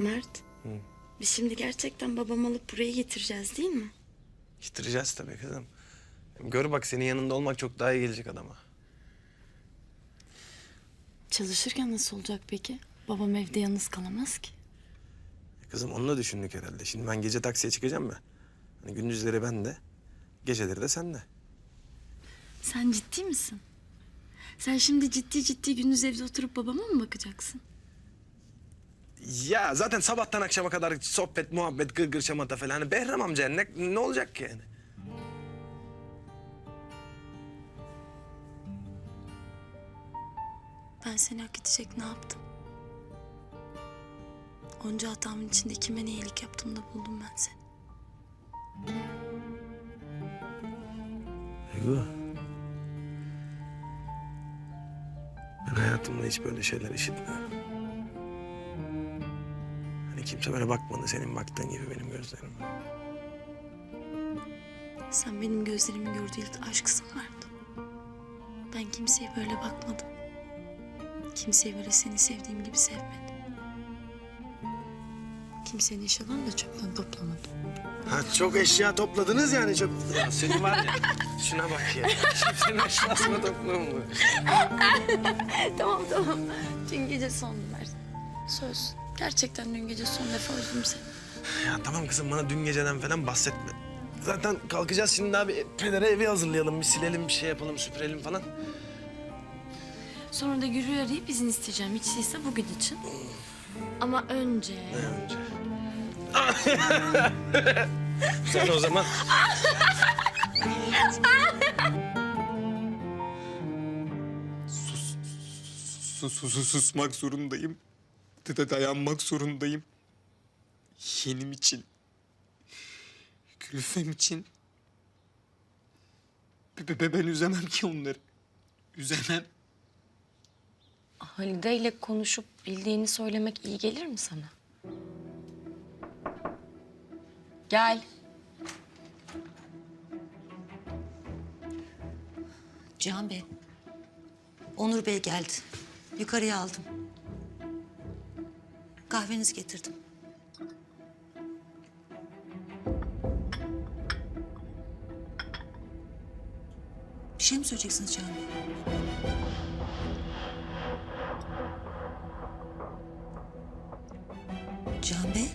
Mert. Biz şimdi gerçekten babamı alıp buraya getireceğiz değil mi? Getireceğiz tabii kızım. Gör bak senin yanında olmak çok daha iyi gelecek adama. Çalışırken nasıl olacak peki? Babam evde yalnız kalamaz ki. Kızım onu da düşündük herhalde. Şimdi ben gece taksiye çıkacağım ya. Hani gündüzleri ben de, geceleri de sen de. Sen ciddi misin? Sen şimdi ciddi ciddi gündüz evde oturup babama mı bakacaksın? Ya zaten sabahtan akşama kadar sohbet, muhabbet, gırgır şamata falan. Hani Behram amca ne, ne olacak ki yani? Ben seni hak edecek ne yaptım? Onca hatamın içinde kime ne iyilik yaptığımda buldum ben seni. Duygu. Ben hayatımda hiç böyle şeyler işitmedim. Kimse böyle bakmadı senin baktığın gibi benim gözlerime. Sen benim gözlerimin gördüğü ilk aşksın vardı. Ben kimseye böyle bakmadım. Kimseyi böyle seni sevdiğim gibi sevmedim. Kimsenin eşyalarını da çöpten toplamadım. Ha çok eşya topladınız yani çok. Ya senin var ya. Şuna bak ya. Kimsenin eşyasını toplamadı. tamam tamam. Dün gece son Mert. Söz. Gerçekten dün gece son defa üzdüm seni. Ya tamam kızım bana dün geceden falan bahsetme. Zaten kalkacağız şimdi abi. Pedere evi hazırlayalım, bir silelim, bir şey yapalım, süpürelim falan. Sonra da Gürü'yü arayıp izin isteyeceğim. Hiç değilse bugün için. Ama önce... önce. Sen o zaman. Sus, sus, sus, susmak zorundayım. Da- dayanmak zorundayım. Yeğenim için. Gülfem için. Be- be- ben üzemem ki onları. Üzemem. Halide ile konuşup bildiğini söylemek iyi gelir mi sana? Gel. Cihan Bey, Onur Bey geldi. Yukarıya aldım. Kahvenizi getirdim. Bir şey mi söyleyeceksiniz Cihan Bey? Cihan Bey,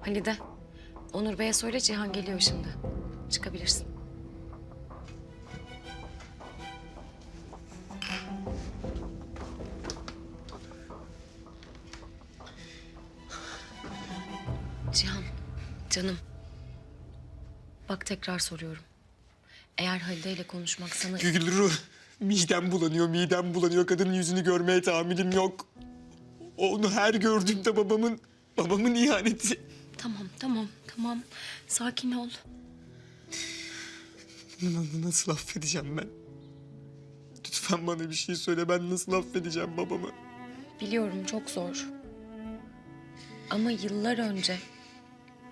Halide. Onur Bey'e söyle Cihan geliyor şimdi. Çıkabilirsin. Canım. Bak tekrar soruyorum. Eğer Halide ile konuşmak sana... Gülru, midem bulanıyor, midem bulanıyor. Kadının yüzünü görmeye tahammülüm yok. Onu her gördüğümde babamın, babamın ihaneti. Tamam, tamam, tamam. Sakin ol. Bunu nasıl affedeceğim ben? Lütfen bana bir şey söyle. Ben nasıl affedeceğim babamı? Biliyorum çok zor. Ama yıllar önce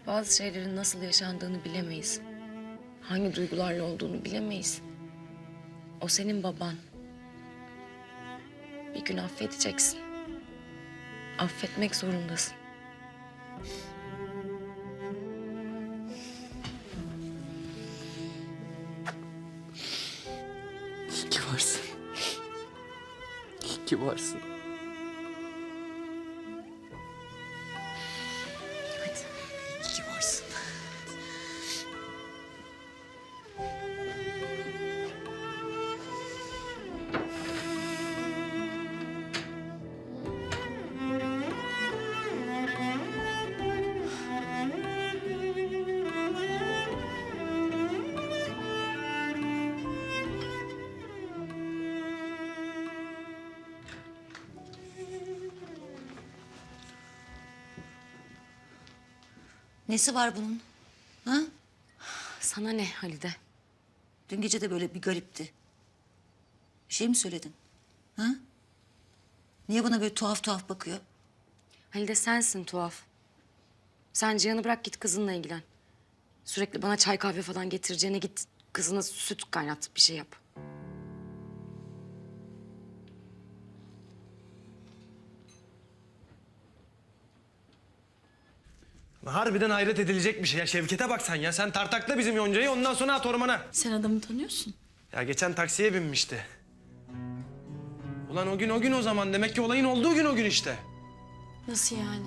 bazı şeylerin nasıl yaşandığını bilemeyiz. Hangi duygularla olduğunu bilemeyiz. O senin baban. Bir gün affedeceksin. Affetmek zorundasın. İyi ki varsın. İyi ki varsın. Nesi var bunun? Ha? Sana ne Halide? Dün gece de böyle bir garipti. Bir şey mi söyledin? Ha? Niye bana böyle tuhaf tuhaf bakıyor? Halide sensin tuhaf. Sen Cihan'ı bırak git kızınla ilgilen. Sürekli bana çay kahve falan getireceğine git kızına süt kaynat bir şey yap. Harbiden hayret edilecek bir şey. Ya Şevket'e bak sen ya. Sen tartakla bizim Yonca'yı ondan sonra at ormana. Sen adamı tanıyorsun. Ya geçen taksiye binmişti. Ulan o gün o gün o zaman. Demek ki olayın olduğu gün o gün işte. Nasıl yani?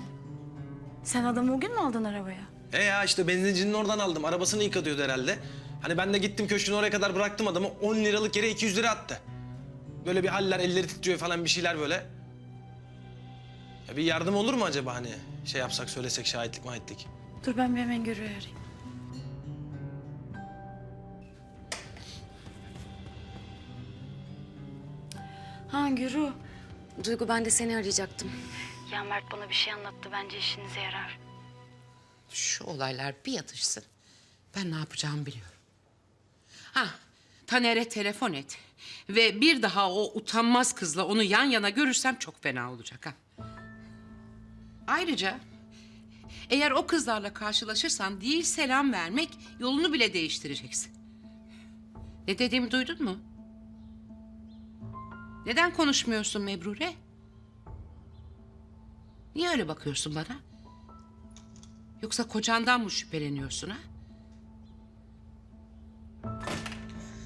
Sen adamı o gün mü aldın arabaya? E ya işte benzincinin oradan aldım. Arabasını yıkatıyordu herhalde. Hani ben de gittim köşkün oraya kadar bıraktım adamı. 10 liralık yere 200 lira attı. Böyle bir haller, elleri titriyor falan bir şeyler böyle. Ya bir yardım olur mu acaba hani? Şey yapsak, söylesek şahitlik mahitlik. Dur ben bir hemen Güro'yu arayayım. Ha Gürü. Duygu ben de seni arayacaktım. Ya Mert bana bir şey anlattı. Bence işinize yarar. Şu olaylar bir yatışsın. Ben ne yapacağımı biliyorum. Ha, Taner'e telefon et. Ve bir daha o utanmaz kızla onu yan yana görürsem çok fena olacak ha. Ayrıca eğer o kızlarla karşılaşırsan değil selam vermek yolunu bile değiştireceksin. Ne dediğimi duydun mu? Neden konuşmuyorsun Mebrure? Niye öyle bakıyorsun bana? Yoksa kocandan mı şüpheleniyorsun ha?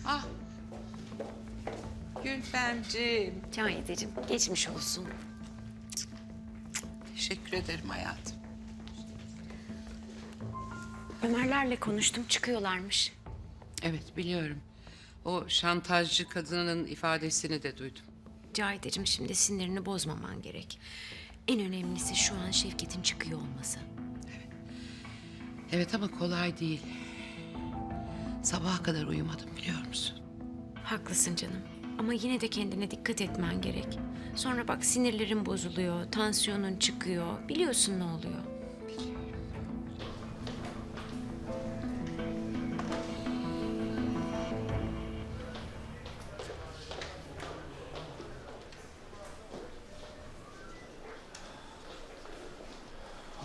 Ah. Gülfemciğim. Cahideciğim geçmiş olsun. Teşekkür ederim hayatım. Ömerlerle konuştum çıkıyorlarmış. Evet biliyorum. O şantajcı kadının ifadesini de duydum. Cahideciğim şimdi sinirini bozmaman gerek. En önemlisi şu an Şevket'in çıkıyor olması. Evet ama kolay değil. Sabaha kadar uyumadım biliyor musun? Haklısın canım. Ama yine de kendine dikkat etmen gerek. Sonra bak sinirlerin bozuluyor, tansiyonun çıkıyor. Biliyorsun ne oluyor.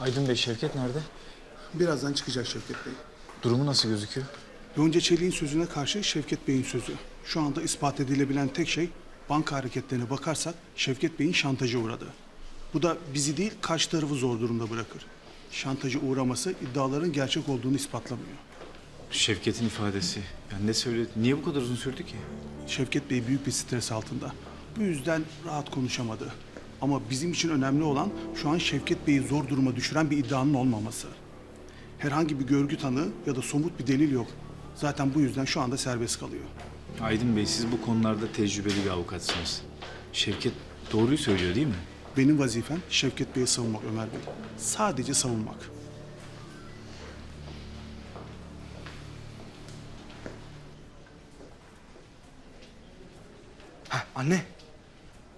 Aydın Bey, Şevket nerede? Birazdan çıkacak Şevket Bey. Durumu nasıl gözüküyor? Yonca Çelik'in sözüne karşı Şevket Bey'in sözü. Şu anda ispat edilebilen tek şey banka hareketlerine bakarsak Şevket Bey'in şantaja uğradı. Bu da bizi değil karşı tarafı zor durumda bırakır. Şantaja uğraması iddiaların gerçek olduğunu ispatlamıyor. Şevket'in ifadesi. Yani ne söyledi? Niye bu kadar uzun sürdü ki? Şevket Bey büyük bir stres altında. Bu yüzden rahat konuşamadı. Ama bizim için önemli olan şu an Şevket Bey'i zor duruma düşüren bir iddianın olmaması. Herhangi bir görgü tanığı ya da somut bir delil yok. Zaten bu yüzden şu anda serbest kalıyor. Aydın Bey, siz bu konularda tecrübeli bir avukatsınız. Şevket doğruyu söylüyor değil mi? Benim vazifem Şevket Bey'i savunmak Ömer Bey. Sadece savunmak. Anne,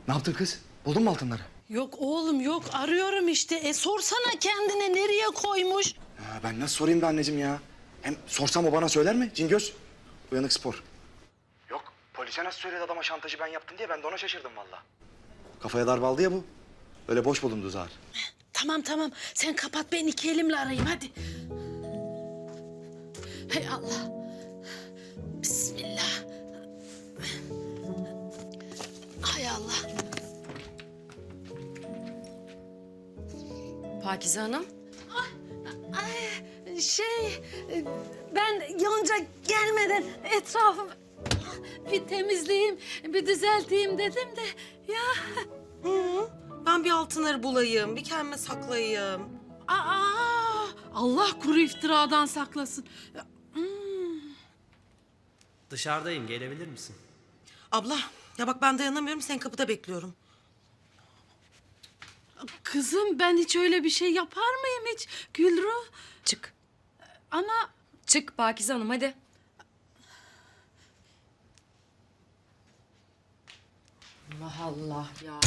ne yaptın kız? Buldun mu altınları? Yok oğlum yok arıyorum işte. E sorsana kendine nereye koymuş? Ha, ben nasıl sorayım da anneciğim ya? Hem sorsam o bana söyler mi? Cingöz, uyanık spor. Yok, polise nasıl söyledi adama şantajı ben yaptım diye ben de ona şaşırdım valla. Kafaya darbe aldı ya bu. Öyle boş bulundu zar. Tamam tamam sen kapat ben iki elimle arayayım hadi. Hey Allah. Bismillah. Hay Allah. Pakize Hanım. Şey ben Yonca gelmeden etrafı bir temizleyeyim, bir düzelteyim dedim de ya. Ben bir altınları bulayım, bir kendime saklayayım. Aa, Allah kuru iftiradan saklasın. Dışarıdayım, gelebilir misin? Abla, ya bak ben dayanamıyorum, seni kapıda bekliyorum. Kızım ben hiç öyle bir şey yapar mıyım hiç Gülru? Çık. Ama Çık Pakize Hanım hadi. Allah Allah ya.